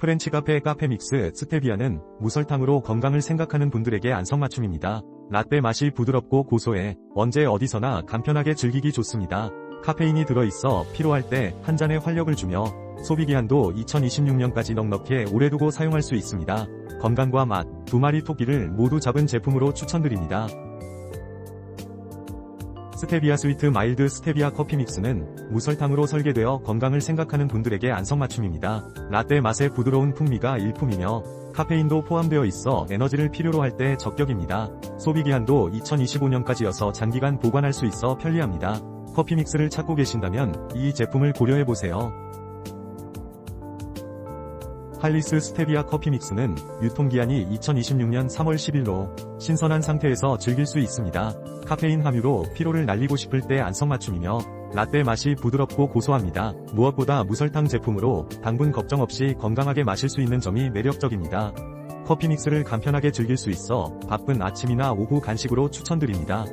프렌치 카페 카페믹스 스테비아는 무설탕으로 건강을 생각하는 분들에게 안성맞춤입니다. 라떼 맛이 부드럽고 고소해 언제 어디서나 간편하게 즐기기 좋습니다. 카페인이 들어있어 피로할 때 한 잔의 활력을 주며 소비기한도 2026년까지 넉넉해 오래 두고 사용할 수 있습니다. 건강과 맛, 두 마리 토끼를 모두 잡은 제품으로 추천드립니다. 스테비아 스위트 마일드 스테비아 커피 믹스는 무설탕으로 설계되어 건강을 생각하는 분들에게 안성맞춤입니다. 라떼 맛의 부드러운 풍미가 일품이며 카페인도 포함되어 있어 에너지를 필요로 할 때 적격입니다. 소비기한도 2025년까지여서 장기간 보관할 수 있어 편리합니다. 커피 믹스를 찾고 계신다면 이 제품을 고려해보세요. 할리스 스테비아 커피 믹스는 유통기한이 2026년 3월 10일로 신선한 상태에서 즐길 수 있습니다. 카페인 함유로 피로를 날리고 싶을 때 안성맞춤이며 라떼 맛이 부드럽고 고소합니다. 무엇보다 무설탕 제품으로 당분 걱정 없이 건강하게 마실 수 있는 점이 매력적입니다. 커피 믹스를 간편하게 즐길 수 있어 바쁜 아침이나 오후 간식으로 추천드립니다.